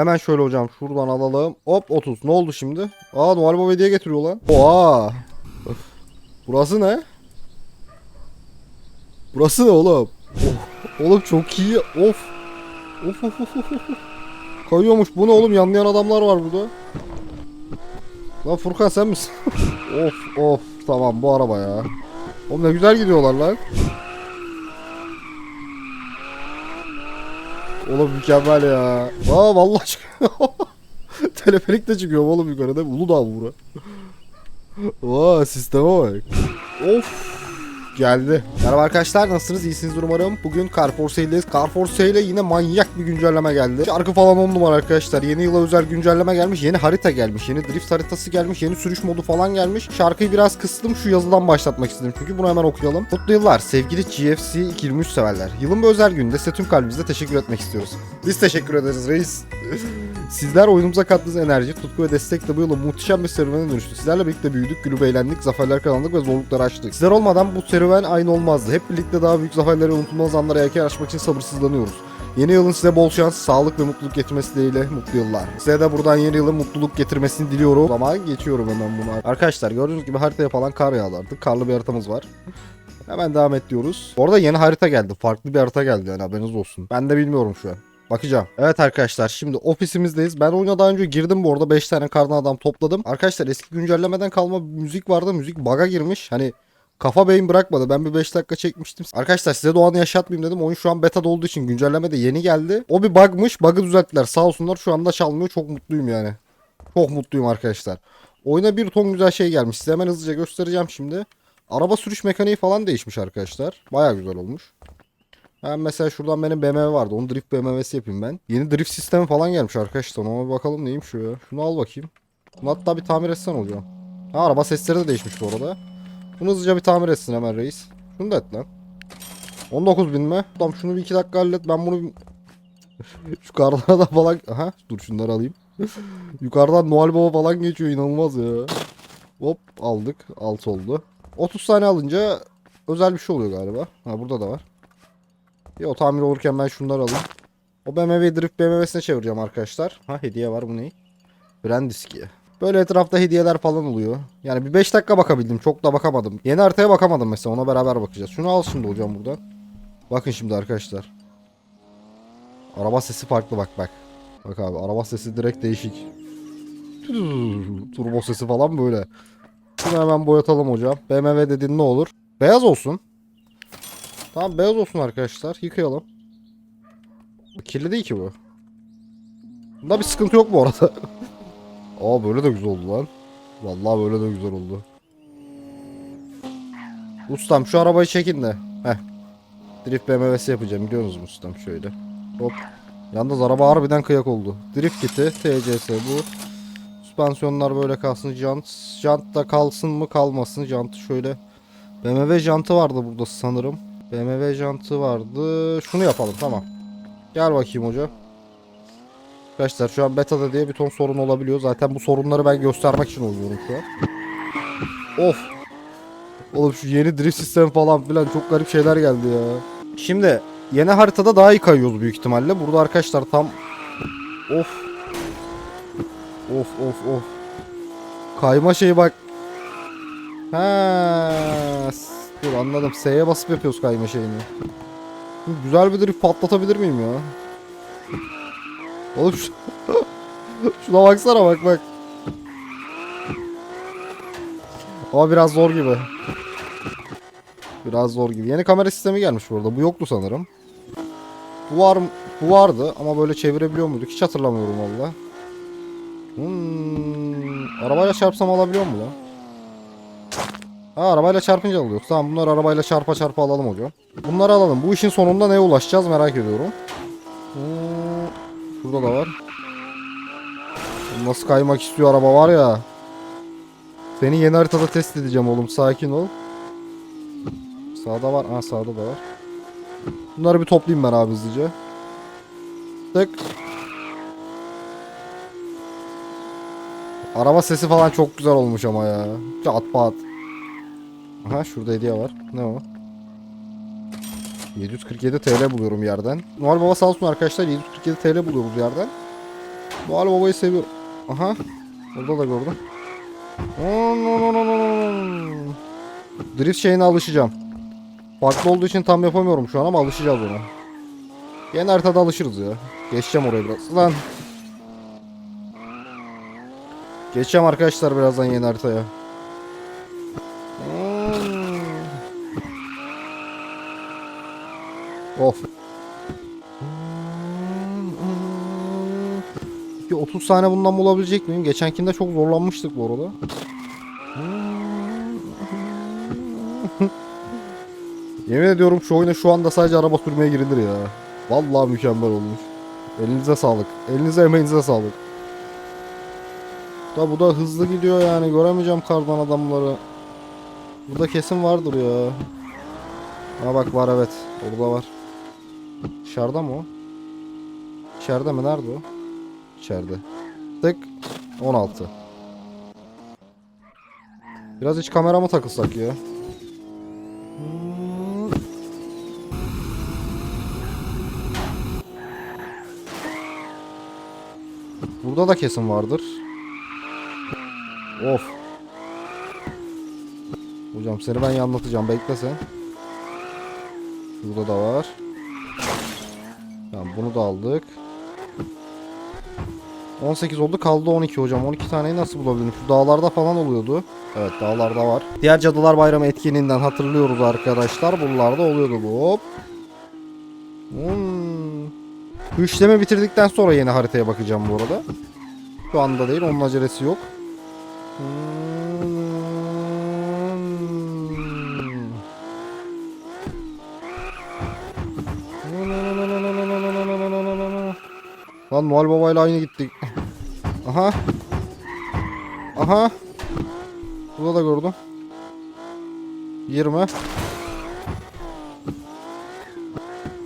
Hemen şöyle hocam şuradan alalım. Hop 30. Ne oldu şimdi? Aa Noel Baba hediye getiriyor lan. Oha. Burası ne? Burası ne oğlum? Of. Oğlum çok iyi. Of. Of of of of. Kayıyormuş. Bu ne oğlum? Yanlayan adamlar var burada. Lan Furkan sen misin? of of. Tamam bu araba ya. Oğlum ne güzel gidiyorlar lan. Oğlum mükemmel ya. Aa vallahi çıkıyor. Teleferik de çıkıyor oğlum yukarıda. Uludağ bu bura. Vaa sisteme bak. Of. Geldi. Merhaba arkadaşlar nasılsınız? İyisinizdir umarım. Bugün Carrefour Sale'deyiz. Carrefour Sale'e yine manyak bir güncelleme geldi. Şarkı falan on numara arkadaşlar. Yeni yıla özel güncelleme gelmiş. Yeni harita gelmiş. Yeni drift haritası gelmiş. Yeni sürüş modu falan gelmiş. Şarkıyı biraz kıstım. Şu yazıdan başlatmak istedim. Çünkü bunu hemen okuyalım. Mutlu yıllar sevgili GFC 2023 severler. Yılın bu özel gününde size tüm kalbimizle teşekkür etmek istiyoruz. Biz teşekkür ederiz reis. Sizler oyunumuza kattığınız enerji, tutku ve destekle bu yıla muhteşem bir serüvene dönüştü. Sizlerle birlikte büyüdük, gülüp eğlendik, zaferler kazandık ve zorlukları aştık. Sizler olmadan bu serüven aynı olmazdı. Hep birlikte daha büyük zaferlere unutulmaz anlara yelken açmak için sabırsızlanıyoruz. Yeni yılın size bol şans, sağlık ve mutluluk getirmesi dileğiyle mutlu yıllar. Size de buradan yeni yılın mutluluk getirmesini diliyorum. Ama geçiyorum hemen bunu. Arkadaşlar gördüğünüz gibi haritaya falan kar yağdı artık. Karlı bir haritamız var. Hemen devam et diyoruz. Orada yeni harita geldi. Farklı bir harita geldi yani haberiniz olsun. Ben de bilmiyorum şu an. Bakacağım. Evet arkadaşlar şimdi ofisimizdeyiz. Ben oyuna daha önce girdim bu arada 5 tane kardan adam topladım. Arkadaşlar eski güncellemeden kalma müzik vardı. Müzik bug'a girmiş. Hani kafa beyin bırakmadı. Ben bir 5 dakika çekmiştim. Arkadaşlar size de o anı yaşatmayayım dedim. Oyun şu an beta'da olduğu için güncelleme de yeni geldi. O bir bug'mış. Bug'ı düzelttiler. Sağ olsunlar şu anda çalmıyor. Çok mutluyum yani. Çok mutluyum arkadaşlar. Oyuna bir ton güzel şey gelmiş. Size hemen hızlıca göstereceğim şimdi. Araba sürüş mekaniği falan değişmiş arkadaşlar. Baya güzel olmuş. Ben mesela şuradan benim BMW vardı. Onu drift BMW'si yapayım ben. Yeni drift sistemi falan gelmiş arkadaşlar. Ona bir bakalım neymiş şu ya. Şunu al bakayım. Bunu hatta bir tamir etsen oluyor. Ha araba sesleri de değişmiş bu arada. Bunu hızlıca bir tamir etsin hemen reis. Şunu da et lan. 19 bin mi? Tamam şunu bir iki dakika hallet. Ben bunu şu karlara da falan... Aha dur şunları alayım. Yukarıdan Noel Baba falan geçiyor inanılmaz ya. Hop aldık. Alt oldu. 30 tane alınca özel bir şey oluyor galiba. Ha burada da var. Bir o tamir olurken ben şunları alayım. O BMW drift BMW'sine çevireceğim arkadaşlar. Ha hediye var bu ne? Brandiski. Böyle etrafta hediyeler falan oluyor. Yani bir 5 dakika bakabildim. Çok da bakamadım. Yeni haritaya bakamadım mesela. Ona beraber bakacağız. Şunu al şimdi hocam buradan. Bakın şimdi arkadaşlar. Araba sesi farklı bak bak. Bak abi araba sesi direkt değişik. Turbo sesi falan böyle. Şunu hemen boyatalım hocam. BMW dediğin ne olur? Beyaz olsun. Tamam beyaz olsun arkadaşlar. Yıkayalım. Kirli değil ki bu. Bunda bir sıkıntı yok bu arada. Aa böyle de güzel oldu lan. Vallahi böyle de güzel oldu. Ustam şu arabayı çekin de. Heh. Drift BMW'si yapacağım biliyor musunuz ustam şöyle. Hop. Yalnız araba harbiden kıyak oldu. Drift kiti TCS bu. Süspansiyonlar böyle kalsın. Jant, jant da kalsın mı kalmasın. Jantı şöyle. BMW jantı vardı burada sanırım. BMW jantı vardı. Şunu yapalım tamam. Gel bakayım hocam. Arkadaşlar şu an beta'da diye bir ton sorun olabiliyor. Zaten bu sorunları ben göstermek için oynuyorum şu an. Of. Oğlum şu yeni drift sistemi falan filan çok garip şeyler geldi ya. Şimdi yeni haritada daha iyi kayıyoruz büyük ihtimalle. Burada arkadaşlar tam Of. Of of of. Kayma şeyi bak. Ha, dur anladım. S'ye basıp yapıyoruz kayma şeyini. Güzel bir drift patlatabilir miyim ya? Oğlum şu... Şuna baksana bak bak. Ama biraz zor gibi. Biraz zor gibi. Yeni kamera sistemi gelmiş burada. Bu yoktu sanırım. Bu var bu vardı ama böyle çevirebiliyor muyduk? Hiç hatırlamıyorum valla. Hmm, arabayla çarpsam alabiliyor mu lan? Ha arabayla çarpınca alıyoruz. Tamam bunları arabayla çarpa çarpa alalım hocam. Bunları alalım. Bu işin sonunda neye ulaşacağız merak ediyorum. Hmm, şurada da var. Nasıl kaymak istiyor araba var ya. Seni yeni haritada test edeceğim oğlum. Sakin ol. Sağda var. Ha sağda da var. Bunları bir toplayayım ben abi hızlıca. Tık. Araba sesi falan çok güzel olmuş ama ya. Çat pat. Aha şurada hediye var. Ne o? 747 TL buluyorum yerden. Noel Baba sağ olsun arkadaşlar 747 TL buluyoruz yerden. Noel Baba'yı seviyorum. Aha. Orada da gördüm. Drift şeyine alışacağım. Farklı olduğu için tam yapamıyorum şu an ama alışacağız ona. Yeni haritada alışırız ya. Geçeceğim oraya biraz. Lan. Geçeceğim arkadaşlar birazdan yeni haritaya. Of. Bir 30 saniye bundan bulabilecek miyim? Geçenkinde çok zorlanmıştık bu arada. Yemin ediyorum şu oyuna şu anda sadece araba sürmeye girilir ya. Vallahi mükemmel olmuş. Elinize sağlık. Elinize emeğinize sağlık. Da bu da hızlı gidiyor yani. Göremeyeceğim kardan adamları. Burada kesin vardır ya. Ha bak var evet. Orada var. Dışarıda mı o? İçeride mi? Nerede o? İçeride. Tık. 16. Biraz hiç kamera mı takılsak ya? Burada da kesin vardır. Of. Hocam seni ben anlatacağım. Bekle sen. Burada da var. Bunu da aldık. 18 oldu kaldı 12 hocam. 12 taneyi nasıl bulabilirim? Şu dağlarda falan oluyordu. Evet dağlarda var. Diğer Cadılar Bayramı etkinliğinden hatırlıyoruz arkadaşlar. Buralarda oluyordu bu. Hop. Hmm. Bu işlemi bitirdikten sonra yeni haritaya bakacağım bu arada. Şu anda değil onun acelesi yok. Hmm. Lan Noel Baba ile aynı gittik. Aha. Aha. Burada da gördüm. 20.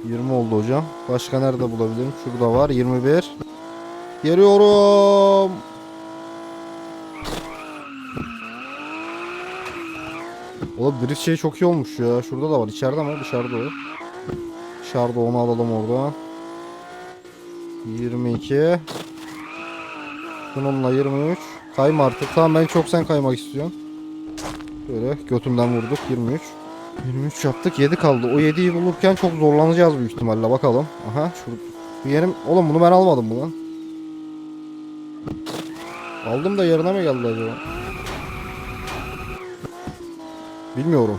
20 oldu hocam. Başka nerede bulabilirim? Şurada var. 21. Geliyorum. Oğlum drift şey çok iyi olmuş ya. Şurada da var. İçeride ama dışarıda o. Dışarıda onu alalım orada. 22. Bununla 23. Kayma artık. Tamam ben çok sen kaymak istiyorum. Böyle götümden vurduk 23. 23 yaptık 7 kaldı. O 7'yi bulurken çok zorlanacağız büyük ihtimalle bakalım. Aha şu bir yerim. Oğlum bunu ben almadım mı lan? Aldım da yerine mi geldi acaba? Bilmiyorum.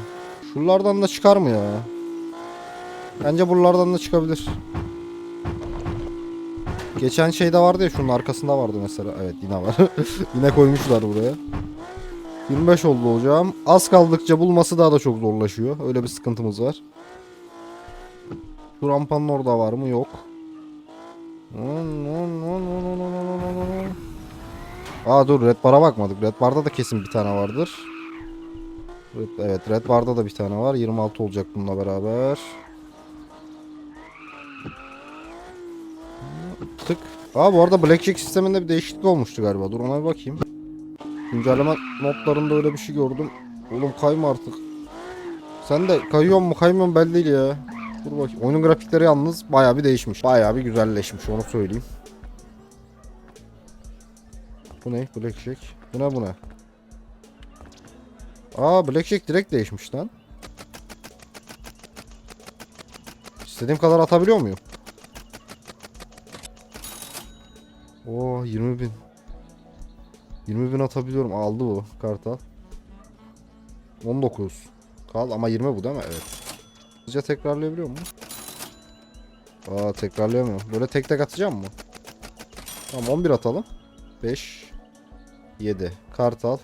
Şuralardan da çıkar mı ya? Bence buralardan da çıkabilir. Geçen şeyde vardı ya şunun arkasında vardı mesela. Evet yine var. yine koymuşlar buraya. 25 oldu hocam. Az kaldıkça bulması daha da çok zorlaşıyor. Öyle bir sıkıntımız var. Şu rampanın orada var mı? Yok. Aa dur red bar'a bakmadık. Red bar'da da kesin bir tane vardır. Evet red bar'da da bir tane var. 26 olacak bununla beraber. Tık. Aa bu arada Blackjack sisteminde bir değişiklik olmuştu galiba. Dur ona bir bakayım. Güncelleme notlarında öyle bir şey gördüm. Oğlum kayma artık. Sen de kayıyor mu kaymıyor mu belli değil ya. Dur bakayım. Oyunun grafikleri yalnız bayağı bir değişmiş. Bayağı bir güzelleşmiş onu söyleyeyim. Bu ne? Blackjack. Bu ne bu ne? Aa Blackjack direkt değişmiş lan. İstediğim kadar atabiliyor muyum? Oo 20 bin. 20 bin atabiliyorum. Aldı bu kartal. 19. Kal ama 20 bu değil mi? Evet. Hızlıca tekrarlayabiliyor mu? Aa tekrarlayamıyor. Böyle tek tek atacağım mı? Tamam 11 atalım. 5 7 kartal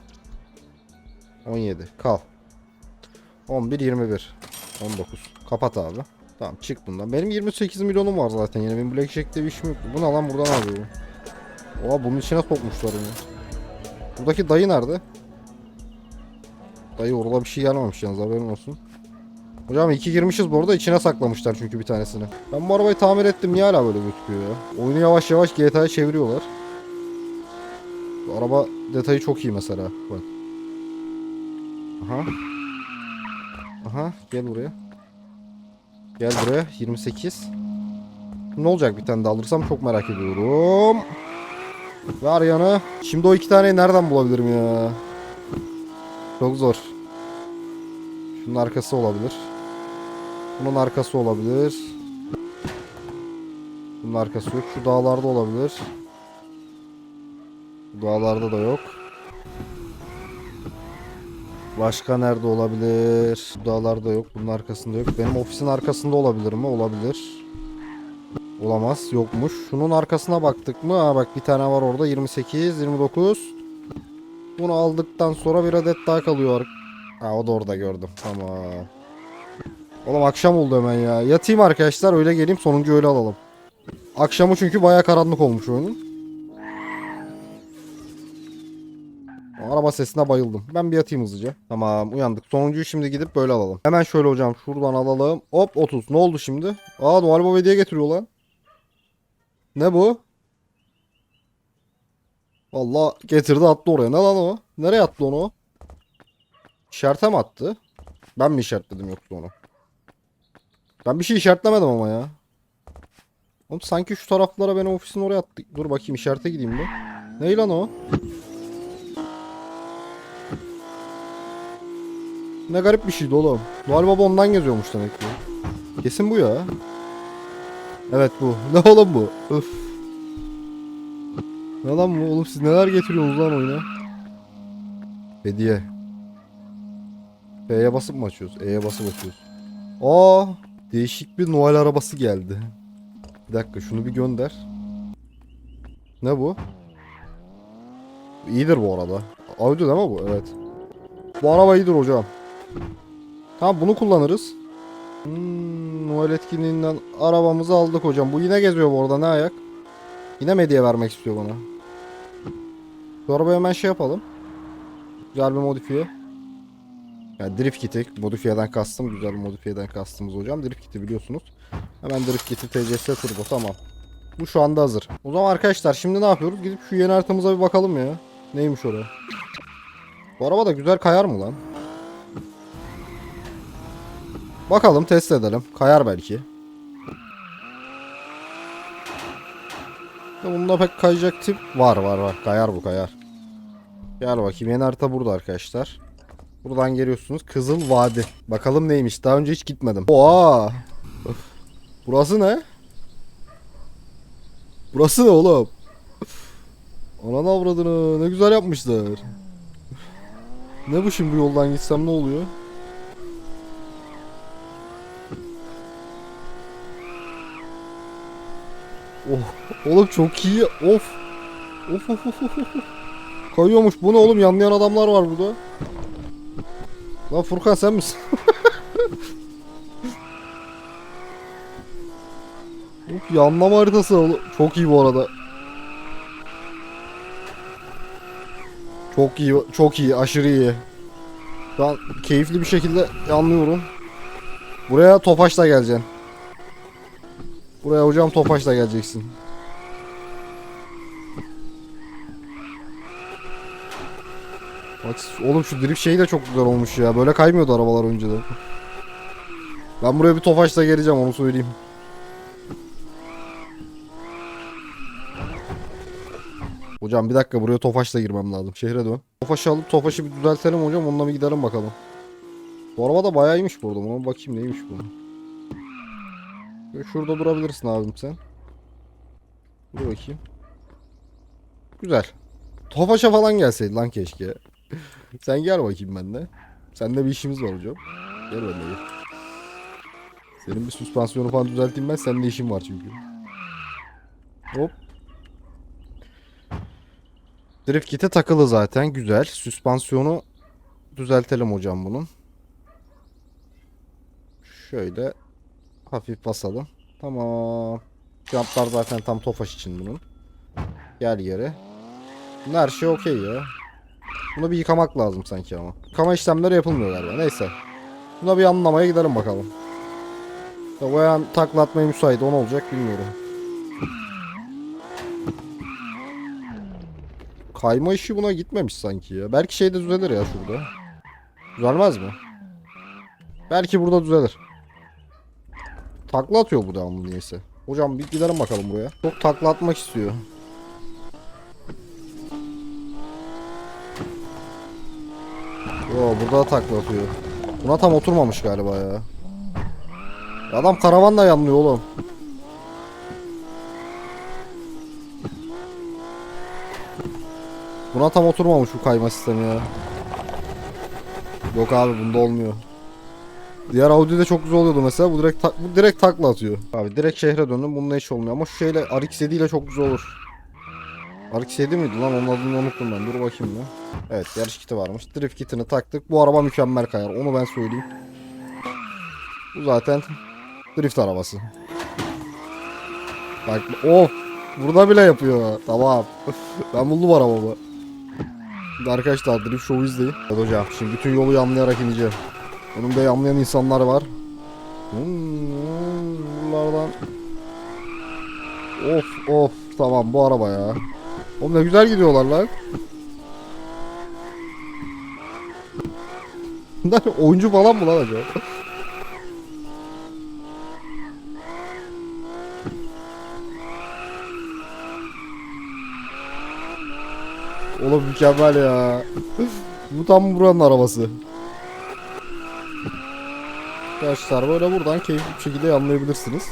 17 kal 11 21 19 kapat abi. Tamam çık bundan. Benim 28 milyonum var zaten yine. Benim Blackjack'te bir işim yok. Bu ne lan buradan alıyor. Oha bunun içine sokmuşlar onu. Buradaki dayı nerede? Dayı orada bir şey gelmemiş yalnız haberin olsun. Hocam iki girmişiz bu arada içine saklamışlar çünkü bir tanesini. Ben bu arabayı tamir ettim niye hala böyle gözüküyor ya? Oyunu yavaş yavaş GTA'ya çeviriyorlar. Bu araba detayı çok iyi mesela. Bak. Aha. Aha gel buraya. Gel buraya 28. Ne olacak bir tane de alırsam çok merak ediyorum. Ver yanı. Şimdi o iki taneyi nereden bulabilirim ya? Çok zor. Şunun arkası olabilir. Bunun arkası olabilir. Bunun arkası yok. Şu dağlarda olabilir. Bu dağlarda da yok. Başka nerede olabilir? Bu dağlarda yok. Bunun arkasında yok. Benim ofisin arkasında olabilir mi? Olabilir. Olamaz. Yokmuş. Şunun arkasına baktık mı? Ha bak bir tane var orada. 28, 29. Bunu aldıktan sonra bir adet daha kalıyor. Ha o da orada gördüm. Tamam. Oğlum akşam oldu hemen ya. Yatayım arkadaşlar öyle geleyim sonuncu öyle alalım. Akşamı çünkü baya karanlık olmuş oyunun. Araba sesine bayıldım. Ben bir yatayım hızlıca. Tamam uyandık. Sonuncuyu şimdi gidip böyle alalım. Hemen şöyle hocam şuradan alalım. Hop 30. Ne oldu şimdi? Aa Noel Baba hediye getiriyor lan. Ne bu? Valla getirdi attı oraya. Ne lan o? Nereye attı onu? İşarete mi attı? Ben mi işaretledim yoksa onu? Ben bir şey işaretlemedim ama ya. Oğlum sanki şu taraflara benim ofisin oraya attı. Dur bakayım işarete gideyim bir. Ne lan o? Ne garip bir şeydi oğlum. Noel Baba ondan geziyormuş demek ki. Kesin bu ya. Evet bu. Ne oğlum bu? Öf. Ne lan bu oğlum siz neler getiriyorsunuz lan oyuna? Hediye. F'ye basıp mı açıyoruz? E'ye basıp açıyoruz. Aa, değişik bir Noel arabası geldi. Bir dakika şunu bir gönder. Ne bu? İyidir bu arada. Audi değil mi bu? Evet. Bu araba iyidir hocam. Tamam bunu kullanırız. Hmm, Noel etkinliğinden arabamızı aldık hocam. Bu yine geziyor bu arada ne ayak? Yine mi hediye vermek istiyor bana? Şu arabayı hemen şey yapalım. Güzel bir modifiye. Yani drift kiti modifiyeden kastım. Güzel bir modifiyeden kastımız hocam. Drift kiti biliyorsunuz. Hemen drift kiti TCS turbo tamam. Bu şu anda hazır. O zaman arkadaşlar şimdi ne yapıyoruz? Gidip şu yeni haritamıza bir bakalım ya. Neymiş oraya? Bu araba da güzel kayar mı lan? Bakalım test edelim. Kayar belki. Bunda pek kayacak tip var var var. Kayar bu kayar. Gel bakayım yeni harita burada arkadaşlar. Buradan geliyorsunuz. Kızıl Vadi. Bakalım neymiş. Daha önce hiç gitmedim. Oha. Burası ne? Burası ne oğlum? Ananı avradını ne güzel yapmışlar. Ne bu şimdi bu yoldan gitsem ne oluyor? Oh, oğlum çok iyi. Of. Of of of of. Kayıyormuş. Bu ne oğlum? Yanlayan adamlar var burada. Lan Furkan sen misin? of yanlama haritası oğlum. Çok iyi bu arada. Çok iyi, çok iyi, aşırı iyi. An keyifli bir şekilde anlıyorum. Buraya Tofaş'la geleceksin. Buraya hocam Tofaş'la geleceksin. Bak oğlum şu drift şeyi de çok güzel olmuş ya. Böyle kaymıyordu arabalar önceden. Ben buraya bir Tofaş'la geleceğim onu söyleyeyim. Hocam bir dakika buraya Tofaş'la girmem lazım. Şehre dön. Tofaş'ı alıp Tofaş'ı bir düzeltelim hocam. Onunla bir gidelim bakalım. Bu araba da bayağı iyiymiş burada. Bir bakayım neymiş bu. Şurada durabilirsin abim sen. Dur bakayım. Güzel. Tofaş'a falan gelseydin lan keşke. sen gel bakayım benimle. Seninle bir işimiz var hocam. Gel benimle gel. Senin bir süspansiyonu falan düzelteyim ben. Seninle işim var çünkü. Hop. Drift kit'e takılı zaten. Güzel. Süspansiyonu düzeltelim hocam bunun. Şöyle hafif basalım. Tamam. Jumplar zaten tam Tofaş için bunun. Gel geri. Bunun her şey okey ya. Bunu bir yıkamak lazım sanki ama. Yıkama işlemleri yapılmıyor galiba. Neyse. Buna bir anlamaya gidelim bakalım. Ayağın takla atmaya müsait. O ne olacak bilmiyorum. Kayma işi buna gitmemiş sanki ya. Belki şeyde düzelir ya şurada. Düzelmez mi? Belki burada düzelir. Takla atıyor bu devamlı niyeyse. Hocam bir gidelim bakalım buraya. Çok takla atmak istiyor. Yo burada da takla atıyor. Buna tam oturmamış galiba ya. Adam karavanla yanlıyor oğlum. Buna tam oturmamış bu kayma sistemi ya. Yok abi bunda olmuyor. Diğer Audi'de çok güzel oluyordu mesela. Bu direkt bu direkt takla atıyor. Abi direkt şehre döndüm. Bununla hiç olmuyor ama şu şeyle RX-7 ile çok güzel olur. RX-7 miydi lan? Onun adını unuttum ben. Dur bakayım ya. Evet yarış kiti varmış. Drift kitini taktık. Bu araba mükemmel kayar. Onu ben söyleyeyim. Bu zaten drift arabası. Bak of. Burada bile yapıyor. Tamam. ben buldum arabamı. Arkadaşlar drift show izleyin. Evet hocam şimdi bütün yolu yanlayarak ineceğim. Önümde yanlayan insanlar var. Hmm, buralardan. Of of tamam bu araba ya. Oğlum ne güzel gidiyorlar lan. Bunlar oyuncu falan mı lan acaba? Oğlum mükemmel ya. Bu tam buranın arabası. Arkadaşlar böyle buradan keyifli bir şekilde yanlayabilirsiniz.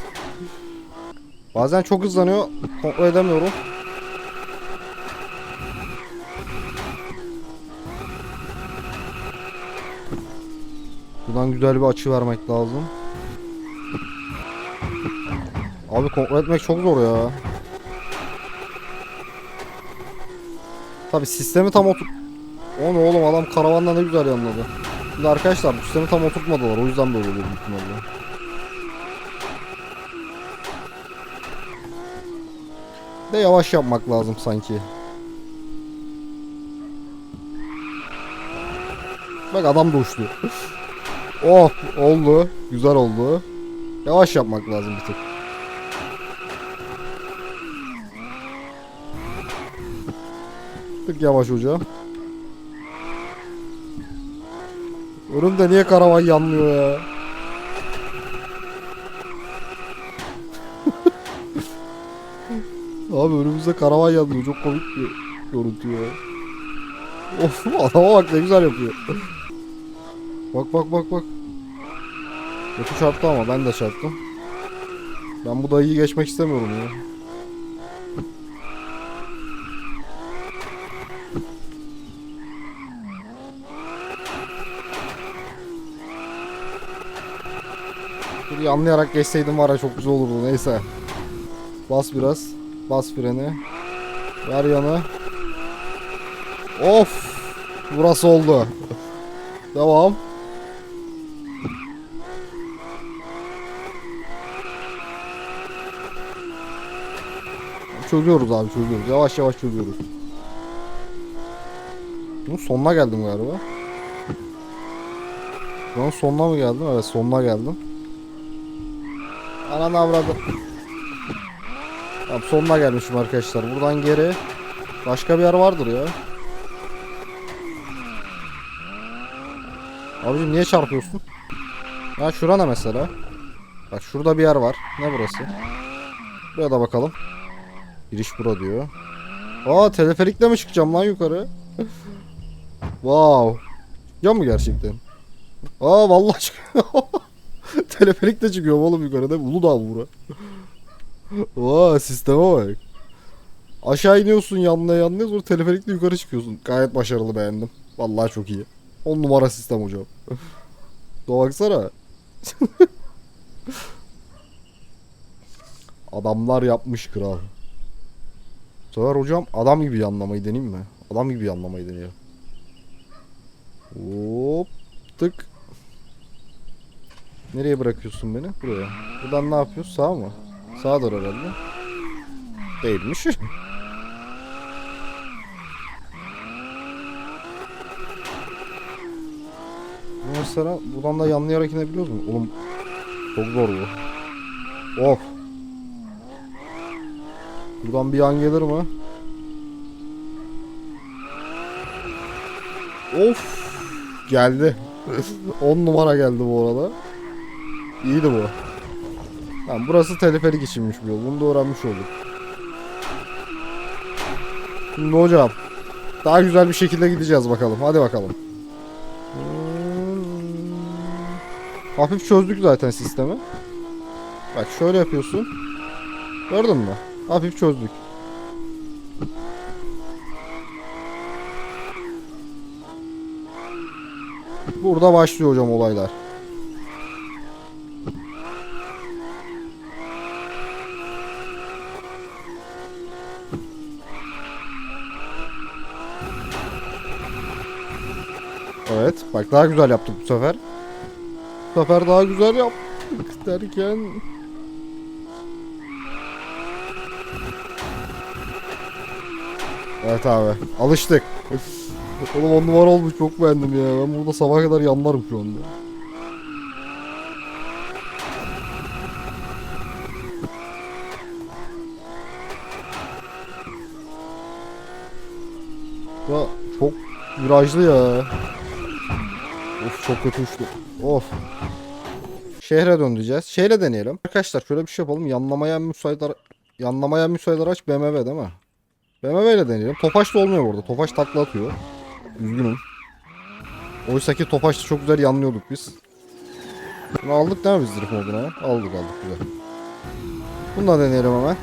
Bazen çok hızlanıyor. Kontrol edemiyorum. Buradan güzel bir açı vermek lazım. Abi kontrol etmek çok zor ya. Tabi sistemi tam otur... O ne oğlum adam karavanla ne güzel yanladı. Şimdi arkadaşlar bu sistemi tam oturtmadılar o yüzden böyle oluyor büyük ihtimalle. De yavaş yapmak lazım sanki. Bak adam da uçtu. oh oldu. Güzel oldu. Yavaş yapmak lazım bir tık. Bir tık yavaş hocam. Önümde niye karavan yanmıyor ya? Abi önümüzde karavan yanmıyor. Çok komik bir görüntü ya. Of adama bak ne güzel yapıyor. bak bak bak bak. Kötü çarptı ama ben de çarptım. Ben bu dayıyı geçmek istemiyorum ya. Yanlayarak geçseydim var ya çok güzel olurdu neyse. Bas biraz. Bas freni. Ver yanı. Of. Burası oldu. Devam. Çözüyoruz abi çözüyoruz. Yavaş yavaş çözüyoruz. Bunun sonuna geldim galiba. Bunun sonuna mı geldim? Evet sonuna geldim. Ananı avradı. Tamam sonuna gelmişim arkadaşlar. Buradan geri. Başka bir yer vardır ya. Abicim niye çarpıyorsun? Ya şura ne mesela? Bak şurada bir yer var. Ne burası? Buraya da bakalım. Giriş bura diyor. Aa teleferikle mi çıkacağım lan yukarı? wow. Çıkacağım mı gerçekten? Aa vallahi çıkıyor. Teleferikle çıkıyorum oğlum yukarı değil mi? Uludağ bura. Vaa sisteme bak. Aşağı iniyorsun yanlaya yanlaya sonra teleferikle yukarı çıkıyorsun. Gayet başarılı beğendim. Vallahi çok iyi. 10 numara sistem hocam. Şuna baksana. Adamlar yapmış kral. Bu sefer hocam adam gibi yanlamayı deneyeyim mi? Adam gibi yanlamayı deniyor. Hop tık. Nereye bırakıyorsun beni? Buraya. Buradan ne yapıyoruz? Sağ mı? Sağdır herhalde. Değilmiş. Mesela buradan da yanlayarak inebiliyoruz mu? Oğlum çok zor bu. Of. Buradan bir yan gelir mi? Of. Geldi. 10 numara geldi bu arada. İyiydi bu. Tamam burası teleferik içinmiş bir yol. Bunu da öğrenmiş olduk. Şimdi hocam daha güzel bir şekilde gideceğiz bakalım. Hadi bakalım. Hafif çözdük zaten sistemi. Bak şöyle yapıyorsun. Gördün mü? Hafif çözdük. Burada başlıyor hocam olaylar. Evet. Bak daha güzel yaptık bu sefer. Bu sefer daha güzel yaptık derken... Evet abi. Alıştık. Oğlum on numara olmuş çok beğendim ya. Ben burada sabaha kadar yanlarım şu anda. Çok virajlı ya. Çok kötü uçtu. Of. Şehre döneceğiz. Şehre deneyelim. Arkadaşlar şöyle bir şey yapalım. Yanlamaya müsait yanlamaya müsait araç BMW değil mi? BMW ile deneyelim. Tofaş da olmuyor burada. Tofaş takla atıyor. Üzgünüm. Oysa ki Tofaş'ta çok güzel yanlıyorduk biz. Bunu aldık değil mi biz drift moduna? Aldık aldık güzel. Bunu da deneyelim hemen.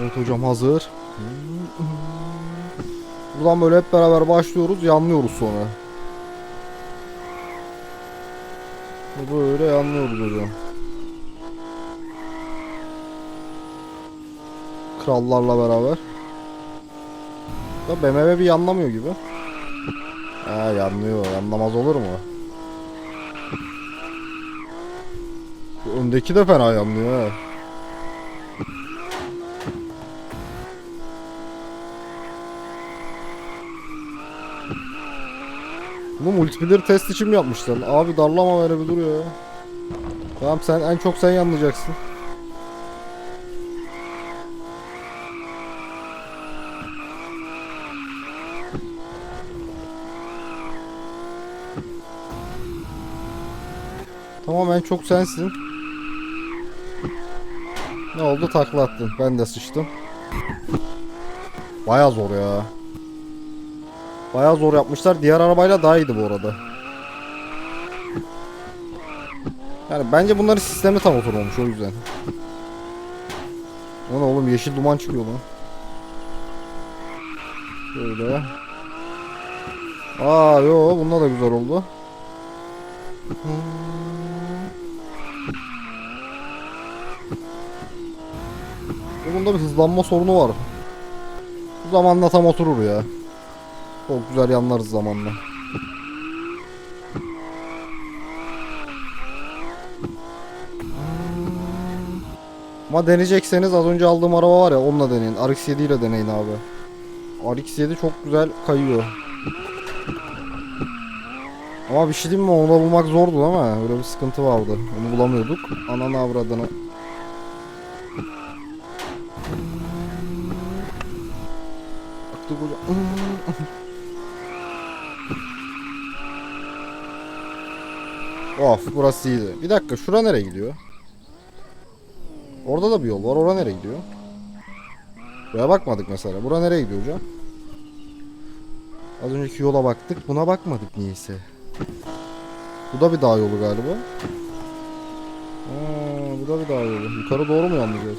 Evet hocam hazır. Buradan böyle hep beraber başlıyoruz. Yanlıyoruz sonra. Böyle yanlıyoruz hocam. Krallarla beraber. Da BMW bir yanlamıyor gibi. Ha yanlıyor. Yanlamaz olur mu? Bu öndeki de fena yanlıyor ha. Bunu multiplayer test için mi yapmışlar? Abi darlama beni bir dur ya. Tamam sen en çok sen yanlayacaksın. Tamam en çok sensin. Ne oldu takla attın. Ben de sıçtım. Baya zor ya. Baya zor yapmışlar. Diğer arabayla daha iyiydi bu arada. Yani bence bunların sistemi tam oturmamış o yüzden. Ne oğlum yeşil duman çıkıyor lan. Şöyle. Aa yo bunda da güzel oldu. Bunda bir hızlanma sorunu var. Bu zamanla tam oturur ya. Çok güzel yanlarız zamanla. Ama deneyecekseniz az önce aldığım araba var ya onunla deneyin. RX-7 ile deneyin abi. RX-7 çok güzel kayıyor. Ama bir şey diyeyim mi onu bulmak zordu ama öyle bir sıkıntı vardı. Onu bulamıyorduk. Ananı avradını. Baktık hocam. Of burası iyiydi. Bir dakika şura nereye gidiyor? Orada da bir yol var. Oraya nereye gidiyor? Buraya bakmadık mesela. Bura nereye gidiyor hocam? Az önceki yola baktık. Buna bakmadık niyeyse. Bu da bir dağ yolu galiba. Aa, bu da bir dağ yolu. Yukarı doğru mu yanlayacağız?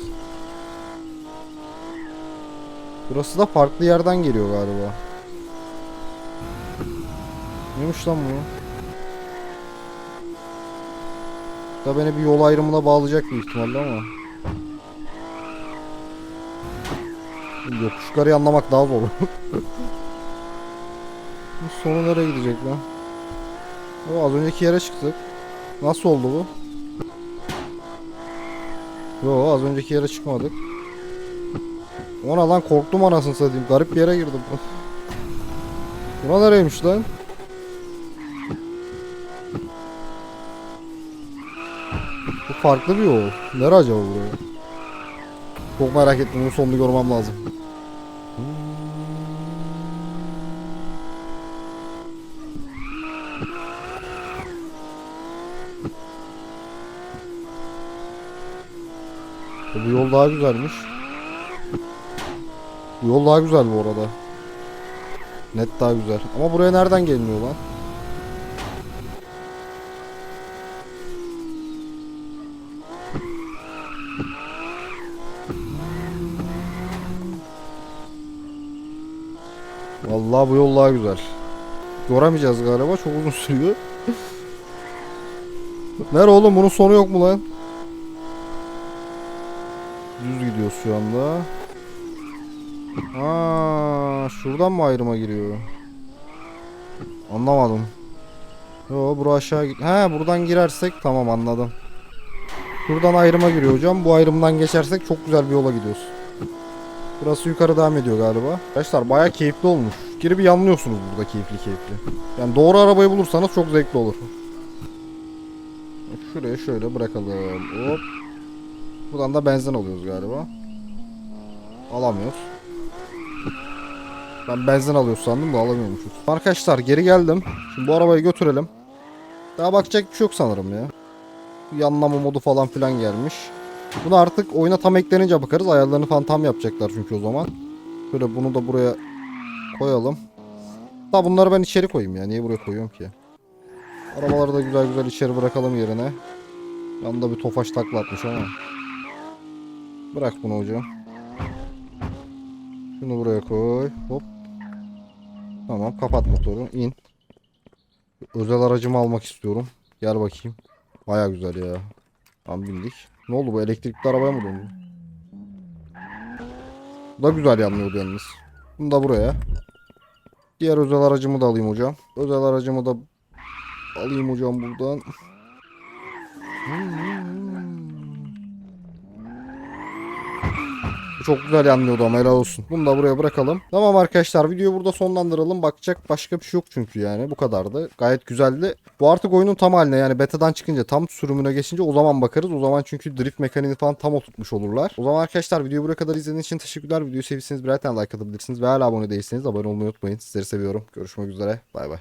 Burası da farklı yerden geliyor galiba. Neymiş lan bu? Da beni bir yol ayrımına bağlayacak büyük ihtimalle ama. Yokuş yukarı anlamak daha zor. Sonu nereye gidecek lan? O az önceki yere çıktık. Nasıl oldu bu? Yo az önceki yere çıkmadık. Ona lan korktum anasını satayım. Garip bir yere girdim. Bura nereymiş lan? Farklı bir yol. Nere acaba buraya? Çok merak ettim. Bunun sonunu görmem lazım. Bu yol daha güzelmiş. Bu yol daha güzel bu arada. Net daha güzel. Ama buraya nereden geliniyor lan? Vallahi bu yol güzel. Göremeyeceğiz galiba çok uzun sürüyor. Nere oğlum bunun sonu yok mu lan? Düz gidiyor şu anda. Aa, şuradan mı ayrıma giriyor? Anlamadım. Yo bura aşağı git. He buradan girersek tamam anladım. Şuradan ayrıma giriyor hocam. Bu ayrımdan geçersek çok güzel bir yola gidiyoruz. Burası yukarı devam ediyor galiba. Arkadaşlar baya keyifli olmuş. Girip yanlıyorsunuz burada keyifli keyifli. Yani doğru arabayı bulursanız çok zevkli olur. Şuraya şöyle bırakalım. Hop. Buradan da benzin alıyoruz galiba. Alamıyoruz. Ben benzin alıyoruz sandım da alamıyormuşuz. Arkadaşlar geri geldim. Şimdi bu arabayı götürelim. Daha bakacak bir şey yok sanırım ya. Yanlama modu falan filan gelmiş. Bunu artık oyuna tam eklenince bakarız. Ayarlarını falan tam yapacaklar çünkü o zaman. Şöyle bunu da buraya koyalım. Da bunları ben içeri koyayım ya. Niye buraya koyuyorum ki? Arabaları da güzel güzel içeri bırakalım yerine. Yanında bir tofaş takla atmış ama. Bırak bunu hocam. Şunu buraya koy. Hop. Tamam kapat motoru. İn. Özel aracımı almak istiyorum. Gel bakayım. Baya güzel ya. Tam bindik. Ne oldu bu elektrikli arabaya mı döndü? Bu da güzel yanlıyordu yalnız. Bunu da buraya. Diğer özel aracımı da alayım hocam. Özel aracımı da alayım hocam buradan. Bu Çok güzel yanlıyordu ama helal olsun. Bunu da buraya bırakalım. Tamam arkadaşlar videoyu burada sonlandıralım. Bakacak başka bir şey yok çünkü yani. Bu kadardı. Gayet güzeldi. Bu artık oyunun tam haline yani betadan çıkınca tam sürümüne geçince o zaman bakarız. O zaman çünkü drift mekaniğini falan tam oturtmuş olurlar. O zaman arkadaşlar videoyu buraya kadar izlediğiniz için teşekkürler. Videoyu sevdiyseniz birer tane like atabilirsiniz. Ve hala abone değilseniz abone olmayı unutmayın. Sizleri seviyorum. Görüşmek üzere. Bay bay.